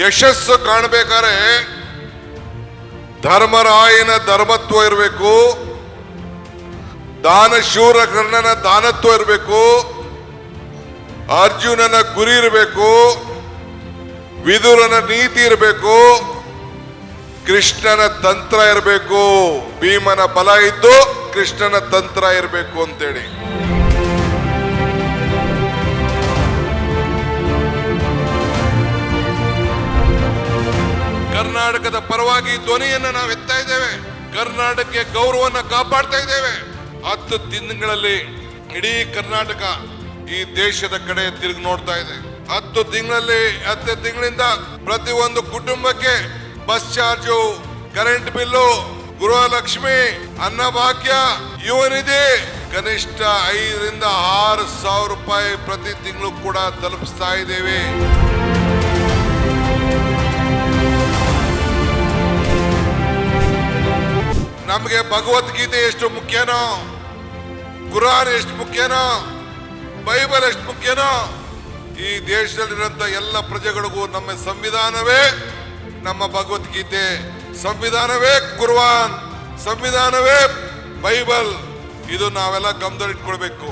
ಯಶಸ್ಸು ಕಾಣಬೇಕಾದ್ರೆ ಧರ್ಮರಾಯನ ಧರ್ಮತ್ವ ಇರಬೇಕು ದಾನಶೂರ ಕರ್ಣನ ದಾನತ್ವ ಇರಬೇಕು, ಅರ್ಜುನನ ಗುರಿ ಇರಬೇಕು, ವಿದುರನ ನೀತಿ ಇರಬೇಕು, ಕೃಷ್ಣನ ತಂತ್ರ ಇರಬೇಕು, ಭೀಮನ ಬಲ ಇದ್ದು ಕೃಷ್ಣನ ತಂತ್ರ ಇರಬೇಕು ಅಂತೇಳಿ. ಕರ್ನಾಟಕದ ಪರವಾಗಿ ಧ್ವನಿಯನ್ನು ನಾವು ಎತ್ತಾ ಇದ್ದೇವೆ. ಕರ್ನಾಟಕಕ್ಕೆ ಗೌರವವನ್ನು ಕಾಪಾಡ್ತಾ ಇದ್ದೇವೆ. ಹತ್ತು ತಿಂಗಳಲ್ಲಿ ಇಡೀ ಕರ್ನಾಟಕ ಈ ದೇಶದ ಕಡೆ ತಿರುಗಿ ನೋಡ್ತಾ ಇದೆ. ಹತ್ತು ತಿಂಗಳಲ್ಲಿ, ಹತ್ತು ತಿಂಗಳಿಂದ ಪ್ರತಿ ಒಂದು ಕುಟುಂಬಕ್ಕೆ bus charge, current bill, Gruhalakshmi, Annabhagya ಇವನಿದೆ ಕನಿಷ್ಠ ಐದರಿಂದ ಆರು ಸಾವಿರ ರೂಪಾಯಿ ಪ್ರತಿ ತಿಂಗಳು ಕೂಡ ತಲುಪಿಸ್ತಾ ಇದ್ದೇವೆ. ನಮಗೆ ಭಗವದ್ಗೀತೆ ಎಷ್ಟು ಮುಖ್ಯನೋ, ಕುರಾನ್ ಎಷ್ಟು ಮುಖ್ಯನೋ, ಬೈಬಲ್ ಎಷ್ಟು ಮುಖ್ಯನೋ, ಈ ದೇಶದಲ್ಲಿರುವಂತ ಎಲ್ಲ ಪ್ರಜೆಗಳಿಗೂ ನಮ್ಮ ಸಂವಿಧಾನವೇ, ನಮ್ಮ ಭಗವದ್ಗೀತೆ. ಸಂವಿಧಾನವೇ ಕುರ್ವಾನ್, ಸಂವಿಧಾನವೇ ಬೈಬಲ್. ಇದು ನಾವೆಲ್ಲ ಗಮನದಲ್ಲಿಟ್ಕೊಳ್ಬೇಕು.